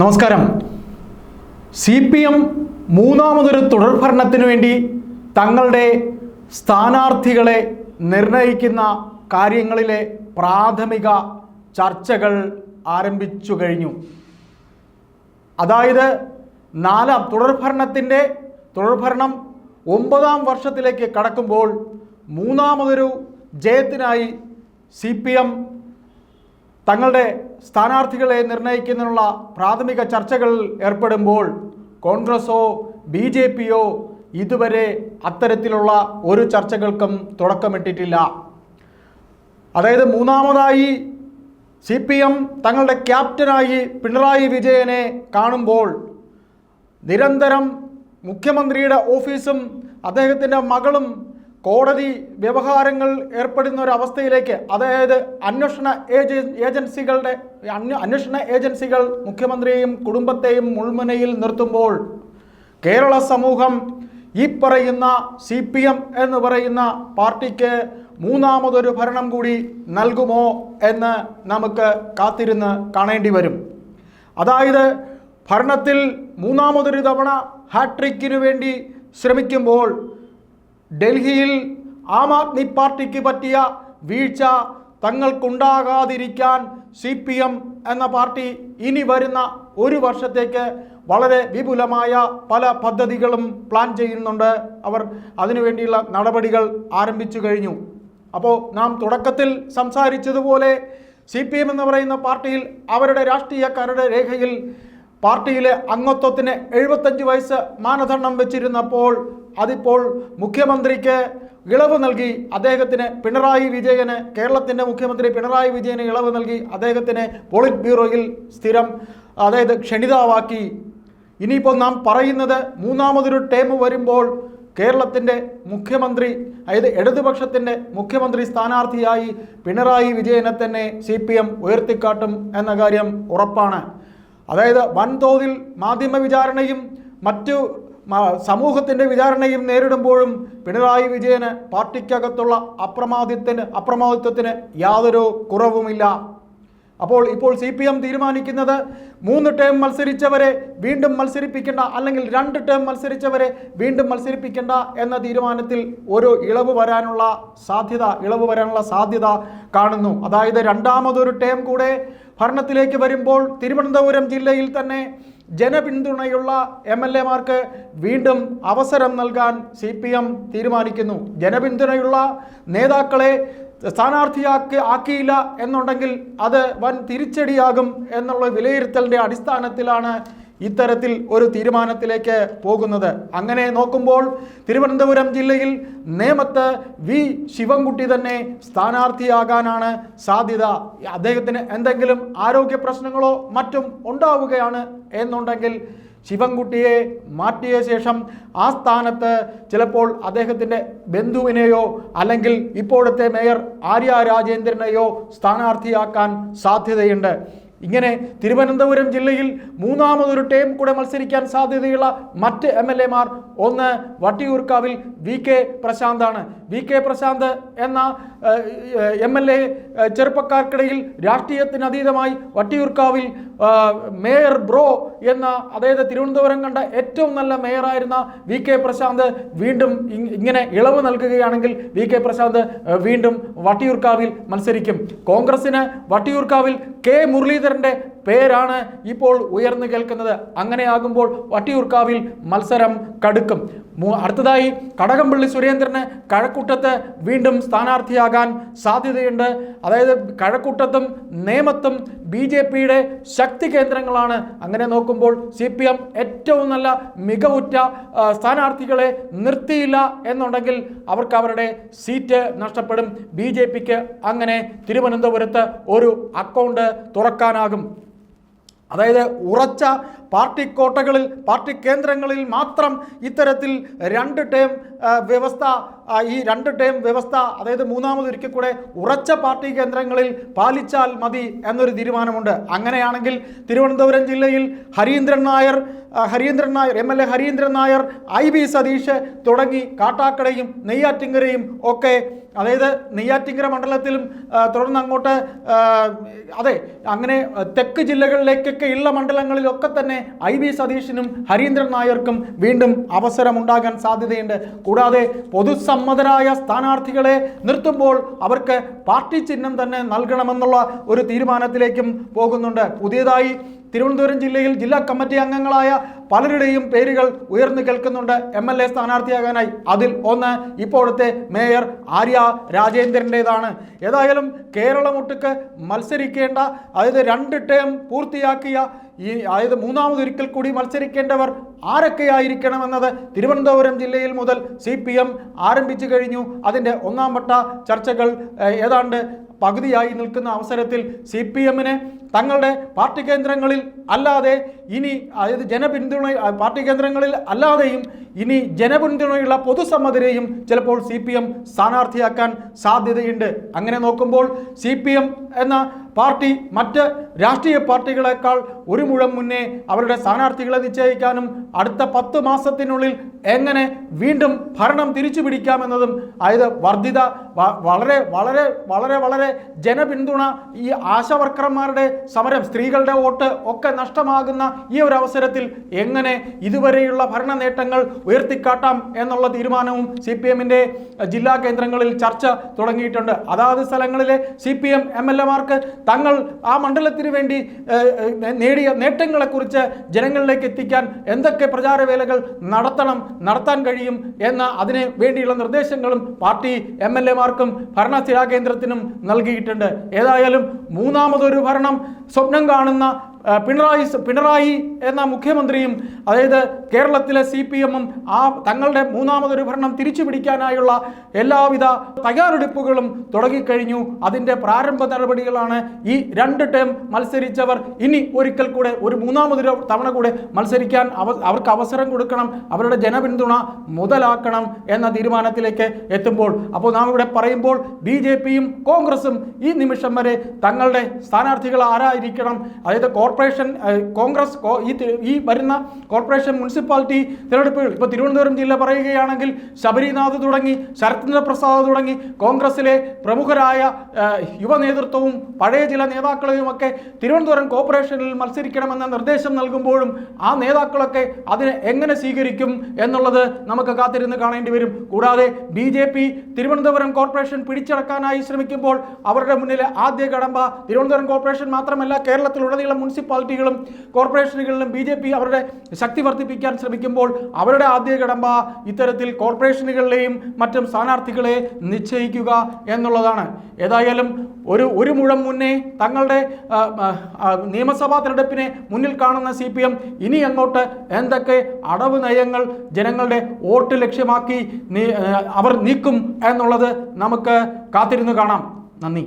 നമസ്കാരം. C P M മൂന്നാമതൊരു തുടർഭരണത്തിനു വേണ്ടി തങ്ങളുടെ സ്ഥാനാർത്ഥികളെ നിർണയിക്കുന്ന കാര്യങ്ങളിലെ പ്രാഥമിക ചർച്ചകൾ ആരംഭിച്ചു കഴിഞ്ഞു. അതായത് നാലാം തുടർഭരണത്തിന്റെ തുടർഭരണം ഒമ്പതാം വർഷത്തിലേക്ക് കടക്കുമ്പോൾ മൂന്നാമതൊരു ജയത്തിനായി സി പി എം തങ്ങളുടെ സ്ഥാനാർത്ഥികളെ നിർണയിക്കുന്നതിനുള്ള പ്രാഥമിക ചർച്ചകളിൽ ഏർപ്പെടുമ്പോൾ കോൺഗ്രസോ ബി ജെ പിയോ ഇതുവരെ അത്തരത്തിലുള്ള ഒരു ചർച്ചകൾക്കും തുടക്കമിട്ടിട്ടില്ല. അതായത് മൂന്നാമതായി സി പി എം തങ്ങളുടെ ക്യാപ്റ്റനായി പിണറായി വിജയനെ കാണുമ്പോൾ നിരന്തരം മുഖ്യമന്ത്രിയുടെ ഓഫീസും അദ്ദേഹത്തിന്റെ മകളും കോടതി വ്യവഹാരങ്ങൾ ഏർപ്പെടുന്ന ഒരു അവസ്ഥയിലേക്ക് അതായത് അന്വേഷണ ഏജൻസികളുടെ അന്വേഷണ ഏജൻസികൾ മുഖ്യമന്ത്രിയെയും കുടുംബത്തെയും മുൾമുനയിൽ നിർത്തുമ്പോൾ കേരള സമൂഹം ഈ പറയുന്ന സി പി എം എന്ന് പറയുന്ന പാർട്ടിക്ക് മൂന്നാമതൊരു ഭരണം കൂടി നൽകുമോ എന്ന് നമുക്ക് കാത്തിരുന്ന് കാണേണ്ടി വരും. അതായത് ഭരണത്തിൽ മൂന്നാമതൊരു തവണ ഹാട്രിക്കിനു വേണ്ടി ശ്രമിക്കുമ്പോൾ ഡൽഹിയിൽ ആം ആദ്മി പാർട്ടിക്ക് പറ്റിയ വീഴ്ച തങ്ങൾക്കുണ്ടാകാതിരിക്കാൻ സി പി എം എന്ന പാർട്ടി ഇനി വരുന്ന ഒരു വർഷത്തേക്ക് വളരെ വിപുലമായ പല പദ്ധതികളും പ്ലാൻ ചെയ്യുന്നുണ്ട്. അവർ അതിനുവേണ്ടിയുള്ള നടപടികൾ ആരംഭിച്ചു കഴിഞ്ഞു. അപ്പോൾ നാം തുടക്കത്തിൽ സംസാരിച്ചതുപോലെ സി പി എം എന്ന് പറയുന്ന പാർട്ടിയിൽ അവരുടെ രാഷ്ട്രീയക്കാരുടെ രേഖയിൽ പാർട്ടിയിലെ അംഗത്വത്തിന് എഴുപത്തഞ്ച് വയസ്സ് മാനദണ്ഡം വെച്ചിരുന്നപ്പോൾ അതിപ്പോൾ മുഖ്യമന്ത്രിക്ക് ഇളവ് നൽകി അദ്ദേഹത്തിന് പിണറായി വിജയന് കേരളത്തിന്റെ മുഖ്യമന്ത്രി പിണറായി വിജയന് ഇളവ് നൽകി അദ്ദേഹത്തിന് പോളിറ്റ് ബ്യൂറോയിൽ സ്ഥിരം അതായത് ക്ഷണിതാവാക്കി. ഇനിയിപ്പോൾ നാം പറയുന്നത് മൂന്നാമതൊരു ടേം വരുമ്പോൾ കേരളത്തിന്റെ മുഖ്യമന്ത്രി അതായത് ഇടതുപക്ഷത്തിന്റെ മുഖ്യമന്ത്രി സ്ഥാനാർത്ഥിയായി പിണറായി വിജയനെ തന്നെ സി ഉയർത്തിക്കാട്ടും എന്ന കാര്യം ഉറപ്പാണ്. അതായത് വൻതോതിൽ മാധ്യമ വിചാരണയും മറ്റു സമൂഹത്തിന്റെ വിചാരണയും നേരിടുമ്പോഴും പിണറായി വിജയന് പാർട്ടിക്കകത്തുള്ള അപ്രമാദിത്വത്തിന് അപ്രമാദിത്വത്തിന് യാതൊരു കുറവുമില്ല. അപ്പോൾ ഇപ്പോൾ സി പി എം തീരുമാനിക്കുന്നത് മൂന്ന് ടേം മത്സരിച്ചവരെ വീണ്ടും മത്സരിപ്പിക്കേണ്ട അല്ലെങ്കിൽ രണ്ട് ടേം മത്സരിച്ചവരെ വീണ്ടും മത്സരിപ്പിക്കേണ്ട എന്ന തീരുമാനത്തിൽ ഒരു ഇളവ് വരാനുള്ള സാധ്യത ഇളവ് വരാനുള്ള സാധ്യത കാണുന്നു. അതായത് രണ്ടാമതൊരു ടേം കൂടെ ഭരണത്തിലേക്ക് വരുമ്പോൾ തിരുവനന്തപുരം ജില്ലയിൽ തന്നെ ജനപിന്തുണയുള്ള എം എൽ എമാർക്ക് വീണ്ടും അവസരം നൽകാൻ സി പി എം തീരുമാനിക്കുന്നു. ജനപിന്തുണയുള്ള നേതാക്കളെ സ്ഥാനാർത്ഥിയാക്കി ആക്കിയില്ല എന്നുണ്ടെങ്കിൽ അത് വൻ തിരിച്ചടിയാകും എന്നുള്ള വിലയിരുത്തലിന്റെ അടിസ്ഥാനത്തിലാണ് ഇത്തരത്തിൽ ഒരു തീരുമാനത്തിലേക്ക് പോകുന്നത്. അങ്ങനെ നോക്കുമ്പോൾ തിരുവനന്തപുരം ജില്ലയിൽ നേമത്ത് വി ശിവൻകുട്ടി തന്നെ സ്ഥാനാർത്ഥിയാകാനാണ് സാധ്യത. അദ്ദേഹത്തിന് എന്തെങ്കിലും ആരോഗ്യ പ്രശ്നങ്ങളോ മറ്റും ഉണ്ടാവുകയാണ് എന്നുണ്ടെങ്കിൽ ശിവൻകുട്ടിയെ മാറ്റിയ ശേഷം ആ സ്ഥാനത്ത് ചിലപ്പോൾ അദ്ദേഹത്തിന്റെ ബന്ധുവിനെയോ അല്ലെങ്കിൽ ഇപ്പോഴത്തെ മേയർ ആര്യ രാജേന്ദ്രനെയോ സ്ഥാനാർത്ഥിയാക്കാൻ സാധ്യതയുണ്ട്. ഇങ്ങനെ തിരുവനന്തപുരം ജില്ലയിൽ മൂന്നാമതൊരു ടേം കൂടെ മത്സരിക്കാൻ സാധ്യതയുള്ള മറ്റ് എം എൽ എമാർ ഒന്ന് വട്ടിയൂർക്കാവിൽ വി കെ പ്രശാന്താണ്. വി കെ പ്രശാന്ത് എന്ന എം എൽ എ ചെറുപ്പക്കാർക്കിടയിൽ രാഷ്ട്രീയത്തിന് അതീതമായി വട്ടിയൂർക്കാവിൽ മേയർ ബ്രോ എന്ന അതായത് തിരുവനന്തപുരം കണ്ട ഏറ്റവും നല്ല മേയറായിരുന്ന വി കെ പ്രശാന്ത് വീണ്ടും ഇങ്ങനെ ഇളവ് നൽകുകയാണെങ്കിൽ വി കെ പ്രശാന്ത് വീണ്ടും വട്ടിയൂർക്കാവിൽ മത്സരിക്കും. കോൺഗ്രസിന് വട്ടിയൂർക്കാവിൽ കെ മുരളീധരന്റെ പേരാണ് ഇപ്പോൾ ഉയർന്നു കേൾക്കുന്നത്. അങ്ങനെയാകുമ്പോൾ വട്ടിയൂർക്കാവിൽ മത്സരം കടുക്കും. അടുത്തതായി കടകംപള്ളി സുരേന്ദ്രന് കഴക്കൂട്ടത്ത് വീണ്ടും സ്ഥാനാർത്ഥിയാകാൻ സാധ്യതയുണ്ട്. അതായത് കഴക്കൂട്ടത്തും നേമത്തും ബി ജെ പിയുടെ ശക്തി കേന്ദ്രങ്ങളാണ്. അങ്ങനെ നോക്കുമ്പോൾ സി പി എം ഏറ്റവും നല്ല മികവുറ്റ സ്ഥാനാർത്ഥികളെ നിർത്തിയില്ല എന്നുണ്ടെങ്കിൽ അവർക്ക് അവരുടെ സീറ്റ് നഷ്ടപ്പെടും. ബി ജെ പിക്ക് അങ്ങനെ തിരുവനന്തപുരത്ത് ഒരു അക്കൗണ്ട് തുറക്കാനാകും. അതായത് ഉറച്ച പാർട്ടി കോട്ടകളിൽ പാർട്ടി കേന്ദ്രങ്ങളിൽ മാത്രം ഇത്തരത്തിൽ രണ്ട് ടേം വ്യവസ്ഥ ഈ രണ്ട് ടേം വ്യവസ്ഥ അതായത് മൂന്നാമതൊരിക്കൽ കൂടെ ഉറച്ച പാർട്ടി കേന്ദ്രങ്ങളിൽ പാലിച്ചാൽ മതി എന്നൊരു തീരുമാനമുണ്ട്. അങ്ങനെയാണെങ്കിൽ തിരുവനന്തപുരം ജില്ലയിൽ Harindran Nair Harindran Nair M L A Harindran Nair I B Satheesh തുടങ്ങി കാട്ടാക്കടയും നെയ്യാറ്റിങ്കരയും ഒക്കെ അതായത് നെയ്യാറ്റിങ്കര മണ്ഡലത്തിലും തുടർന്ന് അങ്ങോട്ട് അതെ അങ്ങനെ തെക്ക് ജില്ലകളിലേക്കൊക്കെ ഉള്ള മണ്ഡലങ്ങളിലൊക്കെ തന്നെ ഐ ബി സതീഷിനും ഹരീന്ദ്രൻ നായർക്കും വീണ്ടും അവസരമുണ്ടാകാൻ സാധ്യതയുണ്ട്. കൂടാതെ പൊതുസമ്മതരായ സ്ഥാനാർത്ഥികളെ നിർത്തുമ്പോൾ അവർക്ക് പാർട്ടി ചിഹ്നം തന്നെ നൽകണമെന്നുള്ള ഒരു തീരുമാനത്തിലേക്കും പോകുന്നുണ്ട്. പുതിയതായി തിരുവനന്തപുരം ജില്ലയിൽ ജില്ലാ കമ്മിറ്റി അംഗങ്ങളായ പലരുടെയും പേരുകൾ ഉയർന്നു കേൾക്കുന്നുണ്ട്. എം എൽ എ സ്ഥാനാർത്ഥിയാകാനായി അതിൽ ഒന്ന് ഇപ്പോഴത്തെ മേയർ ആര്യ രാജേന്ദ്രന്റെതാണ് ഏതായാലും കേരളമൊട്ടുക്ക് മത്സരിക്കേണ്ട അതായത് രണ്ട് ടേം പൂർത്തിയാക്കിയ ഈ അതായത് മൂന്നാമതൊരിക്കൽ കൂടി മത്സരിക്കേണ്ടവർ ആരൊക്കെയായിരിക്കണമെന്നത് തിരുവനന്തപുരം ജില്ലയിൽ മുതൽ സി പി എം ആരംഭിച്ചു കഴിഞ്ഞു. അതിന്റെ ഒന്നാം വട്ട ചർച്ചകൾ ഏതാണ്ട് പകുതിയായി നിൽക്കുന്ന അവസരത്തിൽ സി പി തങ്ങളുടെ പാർട്ടി കേന്ദ്രങ്ങളിൽ അല്ലാതെ ഇനി അതായത് ജനപിന്തുണ പാർട്ടി കേന്ദ്രങ്ങളിൽ അല്ലാതെയും ഇനി ജനപിന്തുണയുള്ള പൊതുസമ്മതരെയും ചിലപ്പോൾ സി പി എം സ്ഥാനാർത്ഥിയാക്കാൻ സാധ്യതയുണ്ട്. അങ്ങനെ നോക്കുമ്പോൾ സി പി എം എന്ന പാർട്ടി മറ്റ് രാഷ്ട്രീയ പാർട്ടികളെക്കാൾ ഒരു മുഴം മുന്നേ അവരുടെ സ്ഥാനാർത്ഥികളെ നിശ്ചയിക്കാനും അടുത്ത പത്ത് മാസത്തിനുള്ളിൽ എങ്ങനെ വീണ്ടും ഭരണം തിരിച്ചു പിടിക്കാമെന്നതും അതായത് വർദ്ധിത വളരെ വളരെ വളരെ വളരെ ജനപിന്തുണ ഈ ആശാവർക്കർമാരുടെ സമരം സ്ത്രീകളുടെ വോട്ട് ഒക്കെ നഷ്ടമാകുന്ന ഈ ഒരു അവസരത്തിൽ എങ്ങനെ ഇതുവരെയുള്ള ഭരണ നേട്ടങ്ങൾ ഉയർത്തിക്കാട്ടാം എന്നുള്ള തീരുമാനവും സി പി എമ്മിന്റെ ജില്ലാ കേന്ദ്രങ്ങളിൽ ചർച്ച തുടങ്ങിയിട്ടുണ്ട്. അതാത് സ്ഥലങ്ങളിലെ C P M M L എമാർക്ക് തങ്ങൾ ആ മണ്ഡലത്തിന് വേണ്ടി നേടിയ നേട്ടങ്ങളെക്കുറിച്ച് ജനങ്ങളിലേക്ക് എത്തിക്കാൻ എന്തൊക്കെ പ്രചാരവേലകൾ നടത്തണം നടത്താൻ കഴിയും എന്ന അതിന് വേണ്ടിയുള്ള നിർദ്ദേശങ്ങളും പാർട്ടി എം എൽ എമാർക്കും കേന്ദ്രത്തിനും നൽകിയിട്ടുണ്ട്. ഏതായാലും മൂന്നാമതൊരു ഭരണം സ്വപ്നം കാണുന്ന പിണറായി പിണറായി എന്ന മുഖ്യമന്ത്രിയും അതായത് കേരളത്തിലെ സി പി എമ്മും ആ തങ്ങളുടെ മൂന്നാമതൊരു ഭരണം തിരിച്ചു പിടിക്കാനായുള്ള എല്ലാവിധ തയ്യാറെടുപ്പുകളും തുടങ്ങിക്കഴിഞ്ഞു. അതിന്റെ പ്രാരംഭ നടപടികളാണ് ഈ രണ്ട് ടേം മത്സരിച്ചവർ ഇനി ഒരിക്കൽ കൂടെ ഒരു മൂന്നാമതൊരു തവണ കൂടെ മത്സരിക്കാൻ അവ അവർക്ക് അവസരം കൊടുക്കണം അവരുടെ ജനപിന്തുണ മുതലാക്കണം എന്ന തീരുമാനത്തിലേക്ക് എത്തുമ്പോൾ. അപ്പോൾ നാം ഇവിടെ പറയുമ്പോൾ ബി ജെ പിയും കോൺഗ്രസും ഈ നിമിഷം വരെ തങ്ങളുടെ സ്ഥാനാർത്ഥികൾ ആരായിരിക്കണം അതായത് കോർപ്പറേഷൻ കോൺഗ്രസ് ഈ ഈ വരുന്ന കോർപ്പറേഷൻ മുനിസിപ്പാലിറ്റി തിരഞ്ഞെടുപ്പുകൾ ഇപ്പോൾ തിരുവനന്തപുരം ജില്ല പറയുകയാണെങ്കിൽ ശബരിനാഥ് തുടങ്ങി ശരത്ചന്ദ്ര പ്രസാദ് തുടങ്ങി കോൺഗ്രസിലെ പ്രമുഖരായ യുവ നേതൃത്വവും പഴയ ചില നേതാക്കളെയുമൊക്കെ തിരുവനന്തപുരം കോർപ്പറേഷനിൽ മത്സരിക്കണമെന്ന നിർദ്ദേശം നൽകുമ്പോഴും ആ നേതാക്കളൊക്കെ അതിനെ എങ്ങനെ സ്വീകരിക്കും എന്നുള്ളത് നമുക്ക് കാത്തിരുന്ന് കാണേണ്ടി വരും. കൂടാതെ B J P Thiruvananthapuram corporation പിടിച്ചടക്കാനായി ശ്രമിക്കുമ്പോൾ അവരുടെ മുന്നിലെ ആദ്യ കടമ്പ തിരുവനന്തപുരം കോർപ്പറേഷൻ മാത്രമല്ല കേരളത്തിലുടനീളം മുനിസിപ്പാലിറ്റികളും കോർപ്പറേഷനുകളിലും ബി ജെ പി അവരുടെ ശക്തി വർദ്ധിപ്പിക്കാൻ ശ്രമിക്കുമ്പോൾ അവരുടെ ആദ്യ കടമ്പ ഇത്തരത്തിൽ കോർപ്പറേഷനുകളിലെയും മറ്റും സ്ഥാനാർത്ഥികളെ നിശ്ചയിക്കുക എന്നുള്ളതാണ്. ഏതായാലും ഒരു ഒരു മുഴം മുന്നേ തങ്ങളുടെ നിയമസഭാ തെരഞ്ഞെടുപ്പിനെ മുന്നിൽ കാണുന്ന സി പി എം ഇനി അങ്ങോട്ട് എന്തൊക്കെ അടവ് നയങ്ങൾ ജനങ്ങളുടെ വോട്ട് ലക്ഷ്യമാക്കി അവർ നീക്കും എന്നുള്ളത് നമുക്ക് കാത്തിരുന്ന് കാണാം. നന്ദി.